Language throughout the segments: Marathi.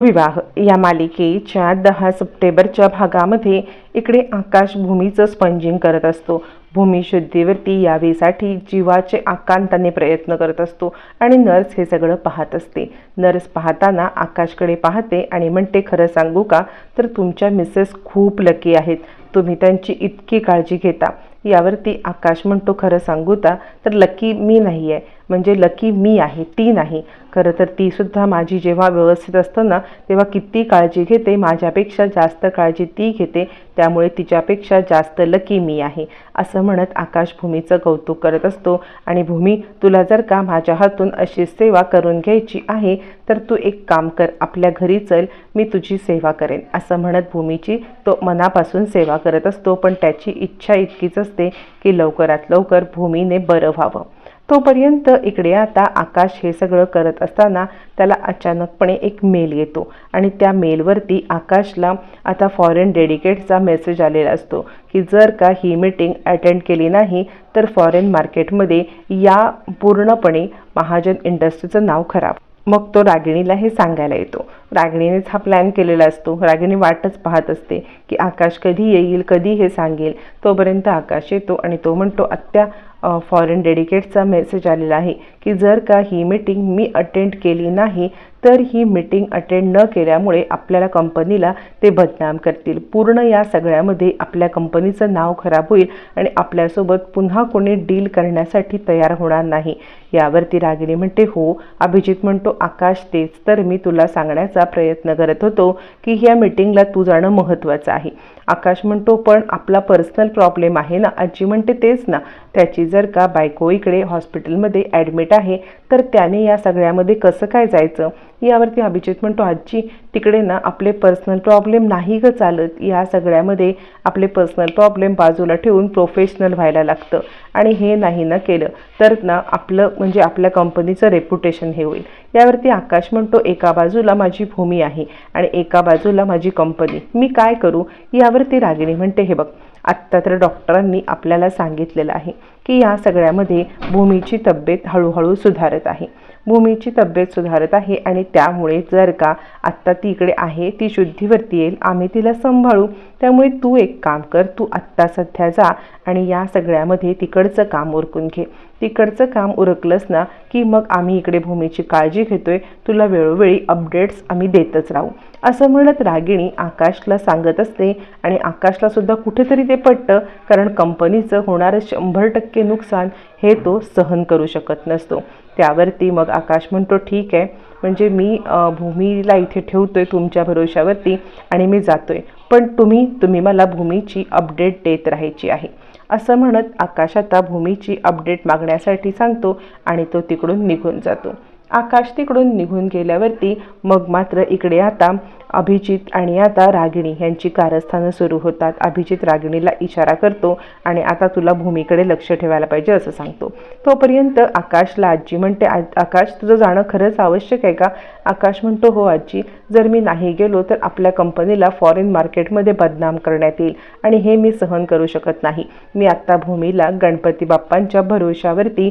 विवाह. या मालिकेच्या दहा सप्टेंबरच्या भागामध्ये इकडे आकाश भूमीचं स्पंजिंग करत असतो. भूमिशुद्धीवरती यावेसाठी जीवाचे आकांताने प्रयत्न करत असतो आणि नर्स हे सगळं पाहत असते. नर्स पाहताना आकाशकडे पाहते आणि म्हणते खरं सांगू का? तर तुमच्या मिसेस खूप लकी आहेत. तुम्ही त्यांची इतकी काळजी घेता. यावरती आकाश म्हणतो खरं सांगू ता तर लकी मी नाही आहे म्हणजे लकी मी आहे ती नाही. खरं तर तीसुद्धा माझी जेव्हा व्यवस्थित असतं ना तेव्हा किती काळजी घेते माझ्यापेक्षा जास्त काळजी ती घेते. त्यामुळे तिच्यापेक्षा जास्त लकी मी आहे. असं म्हणत आकाश भूमीचं कौतुक करत असतो. आणि भूमी तुला जर का माझ्या हातून अशी सेवा करून घ्यायची आहे तर तू एक काम कर आपल्या घरी चल मी तुझी सेवा करेन. असं म्हणत भूमीची तो मनापासून सेवा करत असतो पण त्याची इच्छा इतकीच असते की लवकरात लवकर भूमीने बरं व्हावं. तोपर्यंत इकडे आता आकाश हे सगळं करत असताना त्याला अचानकपणे एक मेल येतो आणि त्या मेलवरती आकाशला आता फॉरेन डेडिकेटचा मेसेज आलेला असतो की जर का ही मीटिंग अटेंड केली नाही तर फॉरेन मार्केटमध्ये या पूर्णपणे महाजन इंडस्ट्रीचं नाव खराब. मग तो रागिणीला हे सांगायला येतो. रागिणीनेच हा प्लॅन केलेला असतो. रागिणी वाटच पाहत असते की आकाश कधी येईल कधी हे सांगेल. तोपर्यंत आकाश येतो आणि तो म्हणतो आत्या फॉरेन डेडिकेटचा मेसेज आलेला आहे की जर का ही मीटिंग मी अटेंड केली नाही तर ही मीटिंग अटेंड न केल्यामुळे आपल्याला कंपनीला ते बदनाम करतील. पूर्ण या सगळ्यामध्ये आपल्या कंपनीचं नाव खराब होईल आणि आपल्यासोबत पुन्हा कोणी डील करण्यासाठी तयार होणार नाही. यावरती रागिणी म्हणते हो अभिजित म्हणतो आकाश तेच तर मी तुला सांगण्याचा प्रयत्न करत होतो की ह्या मीटिंगला तू जाणं महत्त्वाचं आहे. आकाश म्हणतो पण आपला पर्सनल प्रॉब्लेम आहे ना? आजी म्हणते तेच ना. त्याची जर का बायको इकडे हॉस्पिटलमध्ये ॲडमिट आहे तर त्याने या सगळ्यामध्ये कसं काय जायचं? यावरती अभिजित म्हणतो आजी तिकडे ना आपले पर्सनल प्रॉब्लेम नाही ग चालत. या सगळ्यामध्ये आपले पर्सनल प्रॉब्लेम बाजूला ठेवून प्रोफेशनल व्हायला लागतं. आणि हे नाही ना केलं तर ना आपलं म्हणजे आपल्या कंपनीचं रेप्युटेशन हे होईल. यावरती आकाश म्हणतो एका बाजूला माझी भूमी आहे आणि एका बाजूला माझी कंपनी मी काय करू? यावरती रागिणी म्हणते हे बघ आत्ता तर डॉक्टरांनी आपल्याला सांगितलेलं आहे की या सगळ्यामध्ये भूमीची तब्येत हळूहळू सुधारत आहे. भूमीची तब्येत सुधारत आहे आणि त्यामुळे जर का आत्ता ती इकडे आहे ती शुद्धीवरती येईल आम्ही तिला सांभाळू. त्यामुळे तू एक काम कर तू आत्ता सध्या जा आणि या सगळ्यामध्ये तिकडचं काम उरकून घे. तिकडचं काम उरकलंच ना की मग आम्ही इकडे भूमीची काळजी घेतोय तुला वेळोवेळी अपडेट्स आम्ही देतच राहू. असं म्हणत रागिणी आकाशला सांगत असते आणि आकाशला सुद्धा कुठेतरी ते पटतं कारण कंपनीचं होणारं शंभर टक्के नुकसान हे तो सहन करू शकत नसतो. त्यावरती मग आकाश म्हणतो ठीक आहे. म्हणजे मी भूमीला इथे ठेवतो आहे तुमच्या भरोशावरती आणि मी जातो आहे पण तुम्ही तुम्ही मला भूमीची अपडेट देत राहायची आहे. असं म्हणत आकाश आता भूमीची अपडेट मागण्यासाठी सांगतो आणि तो तिकडून निघून जातो. आकाश तिकडून निघून गेल्यावरती मग मात्र इकडे आता अभिजित आणि आता रागिणी यांची कारस्थानं सुरू होतात. अभिजित रागिणीला इशारा करतो आणि आता तुला भूमीकडे लक्ष ठेवायला पाहिजे असं सांगतो. तोपर्यंत आकाशला आजी म्हणते आकाश तुझं जाणं खरंच आवश्यक आहे का? आकाश म्हणतो हो आजी जर मी नाही गेलो तर आपल्या कंपनीला फॉरेन मार्केटमध्ये बदनाम करण्यात येईल आणि हे मी सहन करू शकत नाही. मी आत्ता भूमीला गणपती बाप्पांच्या भरोशावरती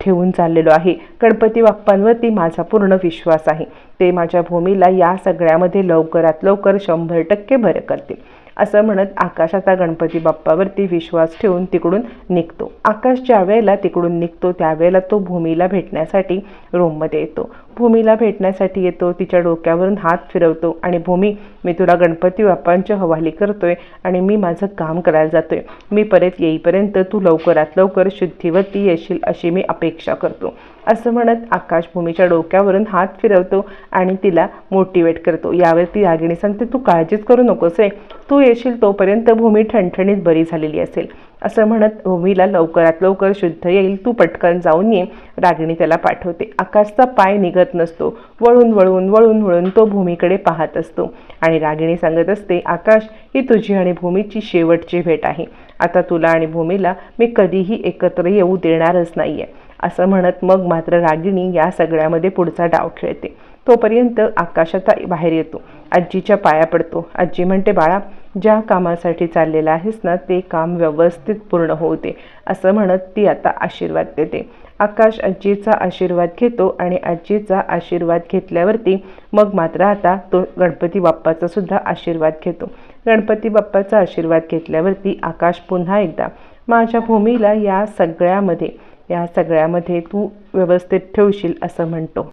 ठेवून चाललेलो आहे. गणपती बाप्पांवरती माझा पूर्ण विश्वास आहे. ते माझ्या भूमीला या सगळ्यामध्ये लवकरात लवकर शंभर टक्के बरं करतील. असं म्हणत आकाश आता गणपती बाप्पावरती विश्वास ठेवून तिकडून निघतो. आकाश ज्या वेळेला तिकडून निघतो त्यावेळेला तो भूमीला भेटण्यासाठी रूममध्ये येतो. भूमीला भेटण्यासाठी येतो तिच्या डोक्यावरून हात फिरवतो आणि भूमी मी तुला गणपती बाप्पांच्या हवाली करतोय आणि मी माझं काम करायला जातोय. मी परत येईपर्यंत तू लवकरात लवकर शुद्धीवरती येशील अशी मी अपेक्षा करतो. असं म्हणत आकाश भूमीच्या डोक्यावरून हात फिरवतो आणि तिला मोटिवेट करतो. यावर ती रागिणी सांगते तू काळजीच करू नकोस आहे तू येशील तोपर्यंत भूमी ठणठणीत बरी झालेली असेल. असं म्हणत भूमीला लवकरात लवकर शुद्ध येईल. तू पटकन जाऊन ये. रागिणी त्याला पाठवते. आकाशचा पाय निघत नसतो. वळून वळून वळून वळून तो भूमीकडे पाहत असतो. आणि रागिणी सांगत असते आकाश ही तुझी आणि भूमीची शेवटची भेट आहे. आता तुला आणि भूमीला मी कधीही एकत्र येऊ देणारच नाही आहे असं म्हणत मग मात्र रागिणी या सगळ्यामध्ये पुढचा डाव खेळते. तोपर्यंत आकाशाचा बाहेर येतो. आजीच्या पाया पडतो. आजी म्हणते बाळा ज्या कामासाठी चाललेला आहेस ना ते काम व्यवस्थित पूर्ण होऊ दे असं म्हणत ती आता आशीर्वाद देते. आकाश आजीचा आशीर्वाद घेतो आणि आजीचा आशीर्वाद घेतल्यावरती मग मात्र आता तो गणपती बाप्पाचा सुद्धा आशीर्वाद घेतो. गणपती बाप्पाचा आशीर्वाद घेतल्यावरती आकाश पुन्हा एकदा माझ्या भूमीला या सगळ्यामध्ये या सगळ्यामध्ये तू व्यवस्थित ठेवशील असं म्हणतो.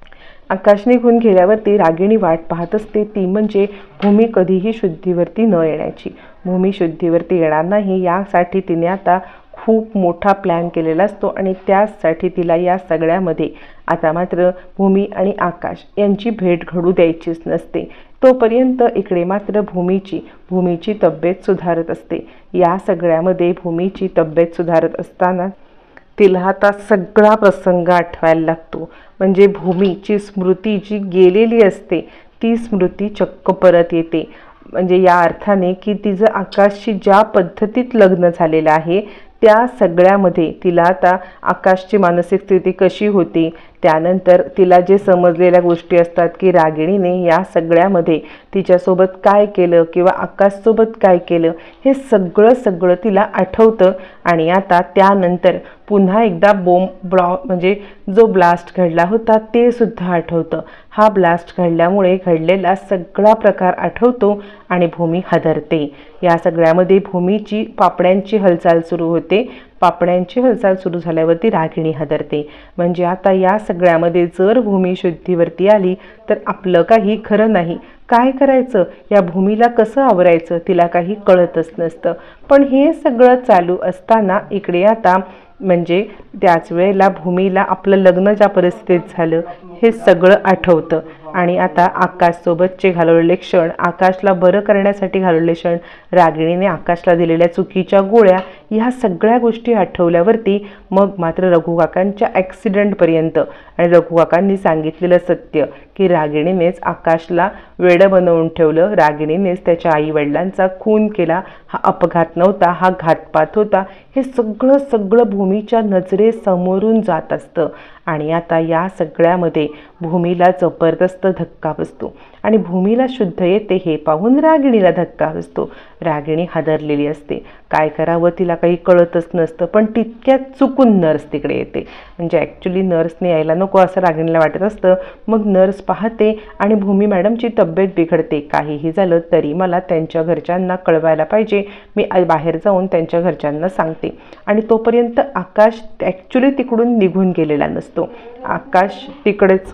आकाश निघून गेल्यावरती रागिणी वाट पाहत असते. ती म्हणजे भूमी कधीही शुद्धीवरती न येण्याची. भूमी शुद्धीवरती येणार नाही यासाठी तिने आता खूप मोठा प्लॅन केलेला असतो आणि त्यासाठी तिला या सगळ्यामध्ये आता मात्र भूमी आणि आकाश यांची भेट घडू द्यायचीच नसते. तोपर्यंत इकडे मात्र भूमीची भूमीची तब्येत सुधारत असते. या सगळ्यामध्ये भूमीची तब्येत सुधारत असताना तिला आता सगळा प्रसंग आठवायला लागतो. म्हणजे भूमीची स्मृती जी गेलेली असते ती स्मृती चक्क परत येते. म्हणजे या अर्थाने की तिचं आकाशशी ज्या पद्धतीत लग्न झालेलं आहे त्या सगळ्यामध्ये तिला आता आकाशची मानसिक स्थिती कशी होती त्यानंतर तिला जे समजलेल्या गोष्टी असतात की रागिणीने या सगळ्यामध्ये तिच्यासोबत काय केलं किंवा आकाशसोबत काय केलं हे सगळं सगळं तिला आठवतं आणि आता त्यानंतर पुन्हा एकदा बोंब ब्लॉ म्हणजे जो ब्लास्ट घडला होता ते सुद्धा आठवतं. हा ब्लास्ट घडल्यामुळे घडलेला सगळा प्रकार आठवतो आणि भूमी हादरते. या सगळ्यामध्ये भूमीची पापड्यांची हालचाल सुरू होते. पापण्यांची हालचाल सुरू झाल्यावरती रागिणी हादरते. म्हणजे आता या सगळ्यामध्ये जर भूमी शुद्धीवरती आली तर आपलं काही खरं नाही. काय करायचं? या भूमीला कसं आवरायचं? तिला काही कळतच नसतं. पण हे सगळं चालू असताना इकडे आता म्हणजे त्याच वेळेला भूमीला आपलं लग्न ज्या परिस्थितीत झालं हे सगळं आठवतं. आणि आता आकाशसोबतचे घालवलेले क्षण आकाशला बरं करण्यासाठी घालवलेले क्षण रागिणीने आकाशला दिलेल्या चुकीच्या गोळ्या ह्या सगळ्या गोष्टी आठवल्यावरती मग मात्र रघुकाकांच्या ॲक्सिडेंटपर्यंत आणि रघुकाकांनी सांगितलेलं सत्य की रागिणीनेच आकाशला वेडं बनवून ठेवलं. रागिणीनेच त्याच्या आईवडिलांचा खून केला. हा अपघात नव्हता हा घातपात होता. हे सगळं सगळं भूमीच्या नजरेसमोरून जात असतं. आणि आता या सगळ्यामध्ये भूमीला जबरदस्त धक्का बसतो. आणि भूमीला शुद्ध येते हे पाहून रागिणीला धक्का असतो रागिणी हादरलेली असते. काय करावं तिला काही कळतच नसतं पण तितक्यात चुकून नर्स तिकडे येते. म्हणजे ॲक्च्युली नर्सने यायला नको असं रागिणीला वाटत असतं. मग नर्स पाहते आणि भूमी मॅडमची तब्येत बिघडते. काहीही झालं तरी मला त्यांच्या घरच्यांना कळवायला पाहिजे. मी बाहेर जाऊन त्यांच्या घरच्यांना सांगते. आणि तोपर्यंत आकाश ॲक्च्युली तिकडून निघून गेलेला नसतो. आकाश तिकडेच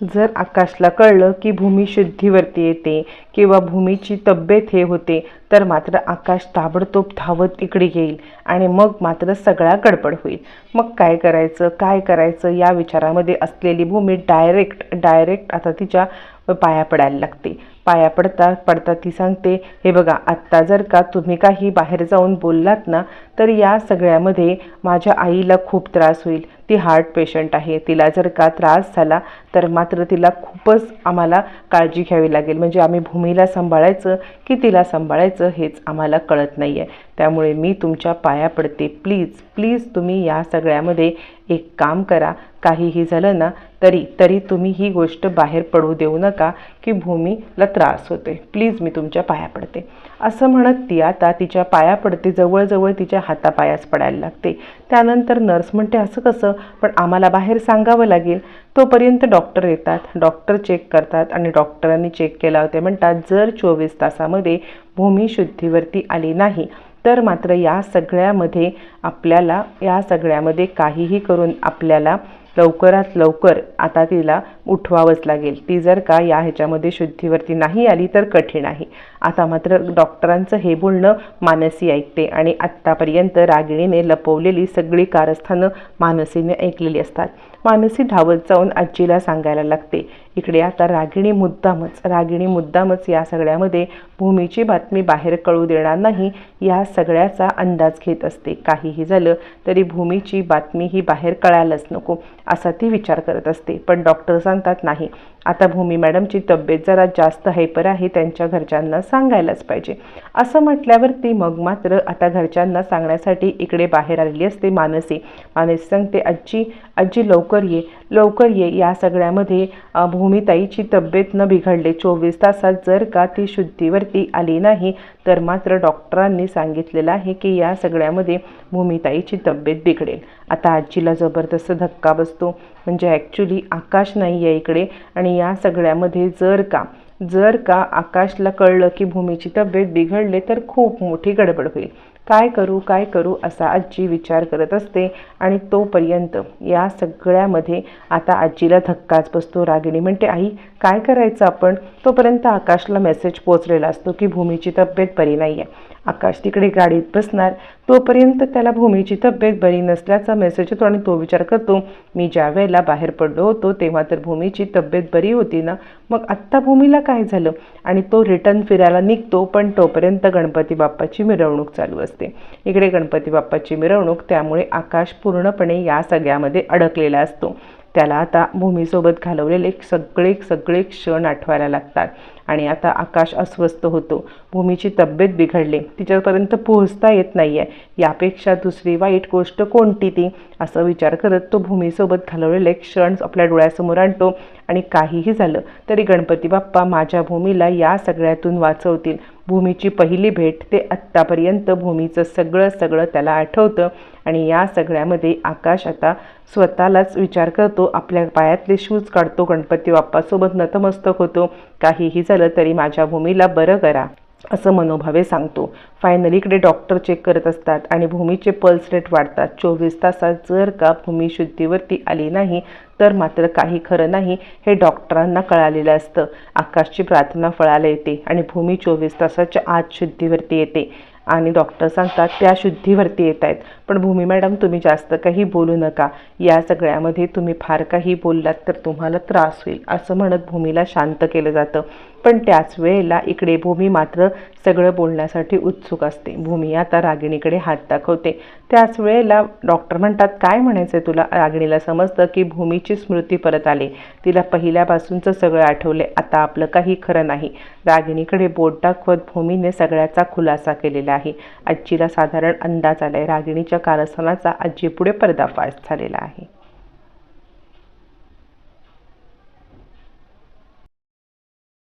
जर आकाशला कळलं की भूमी शुद्धीवरती येते किंवा भूमीची तब्येत हे होते तर मात्र आकाश ताबडतोब धावत इकडे येईल आणि मग मात्र सगळा गडबड होईल. मग काय करायचं काय करायचं या विचारामध्ये असलेली भूमी डायरेक्ट डायरेक्ट आता तिच्या पाया पडायला लागते. पाया पडता पडता ती सांगते हे बघा आत्ता जर का तुम्ही काही बाहेर जाऊन बोललात ना तर या सगळ्यामध्ये माझ्या आईला खूप त्रास होईल. ती हार्ट पेशंट आहे. तिला जर का त्रास झाला तर मात्र तिला खूपच आम्हाला काळजी घ्यावी लागेल. म्हणजे आम्ही भूमीला सांभाळायचं की तिला सांभाळायचं हेच आम्हाला कळत नाही आहे त्यामुळे मी तुमच्या पाया पडते. प्लीज प्लीज तुम्ही या सगळ्यामध्ये एक काम करा. काहीही झालं ना तरी तरी तुम्ही ही गोष्ट बाहेर पडू देऊ नका की भूमीला त्रास होतोय. प्लीज मी तुमच्या पाया पडते. असं म्हणत ती आता तिच्या पाया पडते जवळजवळ तिच्या हातापायास पडायला लागते. त्यानंतर नर्स म्हणते असं कसं? पण आम्हाला बाहेर सांगावं लागेल. तोपर्यंत डॉक्टर येतात. डॉक्टर चेक करतात आणि डॉक्टरांनी चेक केला होते. म्हणतात जर चोवीस तासामध्ये भूमी शुद्धीवरती आली नाही तर मात्र या सगळ्यामध्ये आपल्याला या सगळ्यामध्ये काहीही करून आपल्याला लवकरात लवकर आता तिला उठवावंच लागेल. ती जर का या ह्याच्यामध्ये शुद्धीवरती नाही आली तर कठीण आहे. आता मात्र डॉक्टरांचं हे बोलणं मानसी ऐकते आणि आत्तापर्यंत रागिणीने लपवलेली सगळी कारस्थानं मानसीने ऐकलेली असतात. मानसी धावत जाऊन आजीला सांगायला लागते इकडे आता रागिणी मुद्दामच रागिणी मुद्दामच या सगळ्यामध्ये भूमीची बातमी बाहेर कळू देणार नाही या सगळ्याचा अंदाज घेत असते. काहीही झालं तरी भूमीची बातमी ही बाहेर कळायलाच नको असा ती विचार करत असते. पण डॉक्टर सांगतात नाही आता भूमी मॅडमची तब्येत जरा जास्त हायपर आहे त्यांच्या घरच्यांना सांगायलाच पाहिजे. असं म्हटल्यावर ती मग मात्र आता घरच्यांना सांगण्यासाठी इकडे बाहेर आलेली असते मानसी. मानसी सांगते आजी आजी लवकर ये. लवकर ये. या सगळ्यामध्ये भूमिताईची तब्येत न बिघडले. चोवीस तासात जर का ती शुद्धीवरती आली नाही तर मात्र डॉक्टरांनी सांगितलेलं आहे की या सगळ्यामध्ये भूमिताईची तब्येत बिघडेल. आता आजीला जबरदस्त धक्का बसतो. म्हणजे ॲक्च्युली आकाश नाही आहे इकडे. आणि या सगळ्यामध्ये जर का जर का आकाशला कळलं की भूमीची तब्येत बिघडले तर खूप मोठी गडबड होईल. काय करू काय करू असा आजी विचार करत असते. आणि तोपर्यंत या सगळ्यामध्ये आता आजीला धक्काच बसतो. रागिणी म्हणते आई काय करायचं आपण? तोपर्यंत आकाशला मेसेज पोचलेला असतो की भूमीची तब्येत बरी नाही आहे आकाश तिकडे गाडीत बसणार. तोपर्यंत त्याला भूमीची तब्येत बरी नसल्याचा मेसेज येतो आणि तो विचार करतो मी ज्या वेळेला बाहेर पडलो होतो तेव्हा तर भूमीची तब्येत बरी होती ना? मग आत्ता भूमीला काय झालं? आणि तो रिटर्न फिरायला निघतो पण तोपर्यंत गणपती बाप्पाची मिरवणूक चालू असते. इकडे गणपती बाप्पाची मिरवणूक त्यामुळे आकाश पूर्णपणे या सगळ्यामध्ये अडकलेला असतो. त्याला आता भूमीसोबत घालवलेले सगळे सगळे क्षण आठवायला लागतात. आणि आता आकाश अस्वस्थ होतो. भूमीची तब्येत बिघडली. तिच्यापर्यंत पोहोचता येत नाही आहे यापेक्षा दुसरी वाईट गोष्ट कोणती ती? असं विचार करत तो भूमीसोबत घालवलेले क्षण आपल्या डोळ्यासमोर आणतो. आणि काहीही झालं तरी गणपती बाप्पा माझ्या भूमीला या सगळ्यातून वाचवतील. भूमीची पहिली भेट ते आत्तापर्यंत भूमीचं सगळं सगळं त्याला आठवतं आणि या सगळ्यामध्ये आकाश आता स्वतःलाच विचार करतो आपल्या पायातले शूज काढतो गणपती बाप्पासोबत नतमस्तक होतो. काहीही झालं तरी माझ्या भूमीला बरं करा. असं मनोभावे सांगतो. फायनली इकडे डॉक्टर चेक करत असतात आणि भूमीचे पल्स रेट वाढतात. चोवीस तासात जर का भूमी शुद्धीवरती आली नाही तर मात्र काही खरं नाही हे डॉक्टरांना कळालेलं असतं. आकाशची प्रार्थना फळाला येते आणि भूमी चोवीस तासाच्या आत शुद्धीवरती येते. आणि डॉक्टर सांगतात त्या शुद्धीवरती येत आहेत. पण भूमी मॅडम तुम्ही जास्त काही बोलू नका. या सगळ्यामध्ये तुम्ही फार काही बोललात तर तुम्हाला त्रास होईल असं म्हणत भूमीला शांत केलं जातं. पण त्याच वेळेला इकडे भूमी मात्र सगळं बोलण्यासाठी उत्सुक असते. भूमी आता रागिणीकडे हात दाखवते. त्याच वेळेला डॉक्टर म्हणतात काय म्हणायचं तुला? रागिणीला समजतं की भूमीची स्मृती परत आली. तिला पहिल्यापासूनचं सगळं आठवले. आता आपलं काही खरं नाही. रागिणीकडे बोट दाखवत भूमीने सगळ्याचा खुलासा केलेला आहे. आजीला साधारण अंदाज आलाय. रागिणीच्या कारस्थानाचा आजीपुढे पर्दाफाश झालेला आहे.